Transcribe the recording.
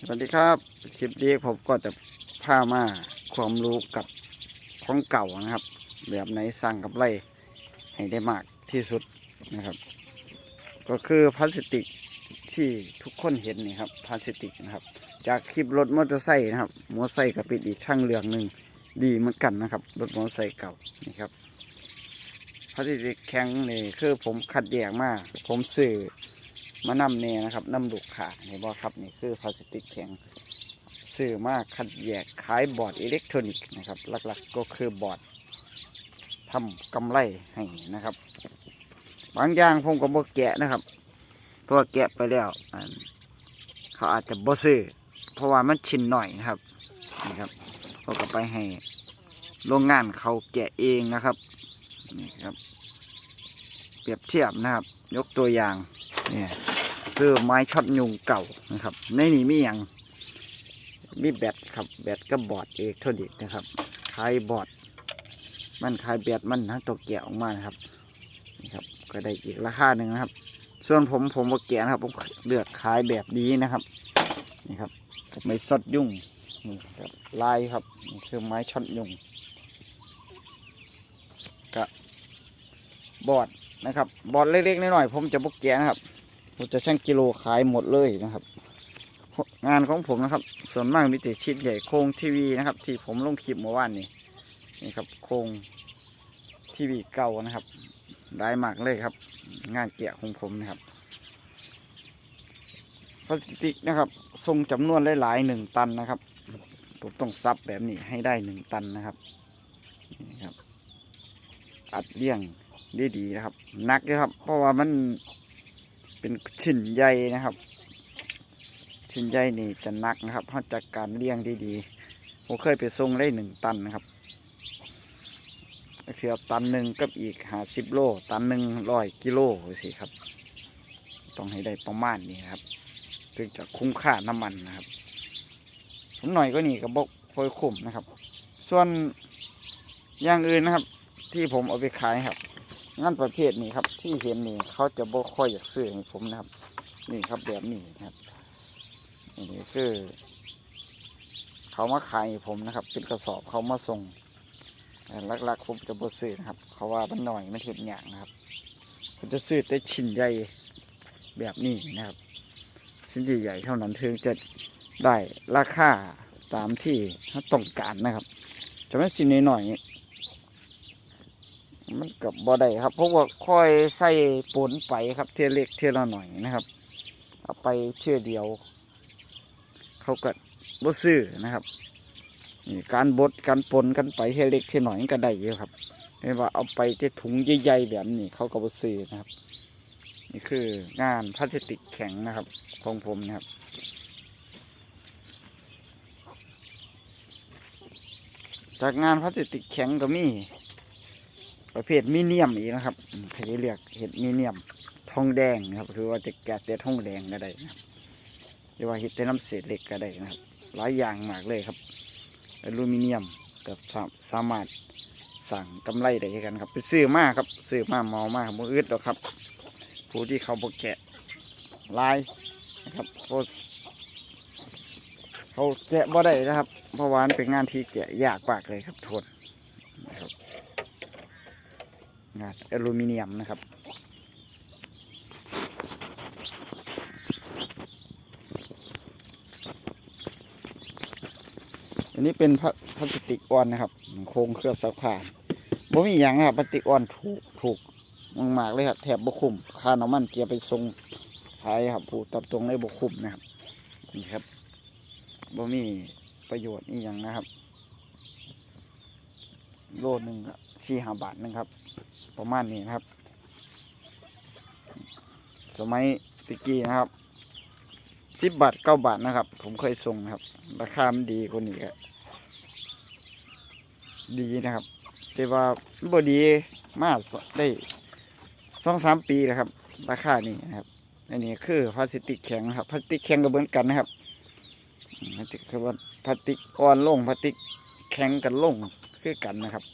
สวัสดีครับคลิปนี้ผมก็จะพามาความรู้กับของเก่านะครับ แบบไหนสร้างกับไรให้ได้มากที่สุดนะครับ ก็คือพลาสติกที่ทุกคนเห็นนี่ครับพลาสติกนะครับ จากคลิปรถมอเตอร์ไซค์นะครับมอเตอร์ไซค์ก็เป็นอีกช่างเรืองหนึ่งดีเหมือนกันนะครับรถมอเตอร์ไซค์เก่านี่ครับพลาสติกแข็งนี่คือผมคัดแยกมาก ผมซื้อ มานำเนี่ยนะครับน้ำลูกขาเนี่บอครับนี่คือพลาสติกแข็งซื้อมากคัดแยกขายบอร์ดอิเล็กทรอนิกส์นะครับหลักๆก็คือบอร์ดทำกำไรให้นะครับ บางอย่างผมก็บ่แกะนะครับ เพราะว่าแกะไปแล้วเขาอาจจะบ่ซื้อเพราะว่ามันชิ้นหน่อยนะครับนี่ครับเขาก็ไปให้โรงงานเขาแกะเองนะครับนี่ครับ เปรียบเทียบนะครับ ยกตัวอย่างเนี่ย คือไม้ช็อตยุงเก่านะครับ ในนี้มีอย่างมีแบตครับแบตกับบอร์ดเอกโทรนิกส์นะครับคลายบอร์ดมันคลายแบตมันนะตัวแกะออกมานะครับนี่ครับ ก็ได้อีกราคาหนึ่งนะครับ ส่วนผมผมบ่แกะนะครับผมเลือกขายแบบนี้นะครับนี่ครับไม้ช็อตยุงนี่ครับลายครับนี่คือไม้ช็อตยุงกับบอร์ดนะครับ บอลเล็กๆน้อยๆผมจะบกแกะนะครับ ผมจะชั่งกิโลขายหมดเลยนะครับ งานของผมนะครับ ส่วนมากมีแต่ชิ้นใหญ่โครงทีวีนะครับ ที่ผมลงคลิปเมื่อวานนี้นี่ครับโครงทีวีเก่านะครับ ได้มากเลยครับ งานแกะของผมนะครับพลาสติกนะครับ ทรงจำนวนหลายๆหนึ่งตันนะครับผมต้องซับแบบนี้ให้ได้หนึ่งตันนะครับนี่ครับ อัดเลี่ยงไดีดีนะครับหนักนะครับ เพราะว่ามัน เป็นชิ้นใหญ่นะครับ ชิ้นใหญ่นี่จะหนักนะครับเพราะจากการเลี้ยงดีๆผมเคยไปส่งได้หนึ่งตันนะครับก็คือตันหนึ่งกับอีกหาสิบโล ตันหนึ่งร้อยกิโลสิครับ ต้องให้ได้ประมาณนี้ครับถึงจะคุ้มค่าน้ำมันนะครับผมหน่อยก็นี่ก็บอกค่อยคุ้มนะครับ ส่วนอย่างอื่นนะครับ ที่ผมเอาไปขายครับ งานประเภทนี้ครับที่เห็นนี่เขาจะบ่ค่อยอยากซื้อให้ผมนะครับ นี่ครับแบบนี้นะครับนี่คือ เขามาขายให้ผมนะครับเป็นกระสอบเขามาส่งลักๆผมจะบ่ซื้อนะครับ เขาว่ามันหน่อยมันเห็นอย่างนะครับผมจะซื้อแต่ชิ้นใหญ่แบบนี้นะครับ ชิ้นใหญ่ๆเท่านั้นถึงจะได้ราคาตามที่ต้องการนะครับจะไม่ชิ้นน้อยๆ มันกับบ่ได้ครับเพราะว่าค่อยใส่ปนไปครับเทียเล็กเทียละหน่อยนะครับ เอาไปเทียเดียว เขาก็บ่ซื้อนะครับนี่การบดการปนกันไปเทียเล็กเทียหน่อยก็ได้เยอะครับไม่ว่าเอาไปจะถุงใหญ่ๆแบบนี้เขาก็บ่ซื้อนะครับ นี่คืองานพลาสติกแข็งนะครับของผมนะครับจากงานพลาสติกแข็งก็มี ประเภทมีเนียมอีกนะครับอืมเรียกเห็ดมีเนียมทองแดงนะครับคือว่าจะแกะแต่ทองแดงก็ได้นะครับหรือว่าเห็ดแต่น้ำเศษเหล็กก็ได้นะครับ หลายอย่างมากเลยครับอลูมิเนียมกับสามารถสั่งกำไรได้กันครับ ไปซื้อมากครับซื้อมาเมามาบ่อึดหรอกครับ ผู้ที่เขาบกแกะลายนะครับเขาเขาแกะบ่ได้นะครับ เพราะว่านเป็นงานที่แกะยากมากเลยครับทนนะครับ งานอลูมิเนียมนะครับ อันนี้เป็นพลาสติกอ่อนนะครับ โครงเครื่องซักผ้าบ่มีอย่างครับพลาสติกอ่อนถูกถูกมากๆเลยครับแถบบ่คุ้มค่าน้ำมันเกียร์ไปส่งขายครับผู้ตัดตรงได้บ่คุ้มนะครับนี่ครับบ่มีประโยชน์นี่อย่างนะครับ โลหนึ่งสี่ห้าบาทหนึงครับ ประมาณนี้นะครับ สมัยตะกี้นะครับสิบบาทเก้าบาทนะครับ ผมเคยส่งครับ ราคามันดีกว่านี้ครับดีนะครับ แต่ว่าบดีมากได้สองสามปีแล้วครับ ราคานี้นะครับอันนี้คือพลาสติกแข็งครับพลาสติกแข็งก็เหมือนกันนะครับพลาสติกคือว่าพลาสติกอ่อนลงพลาสติกแข็งกันลง คือกันนะครับ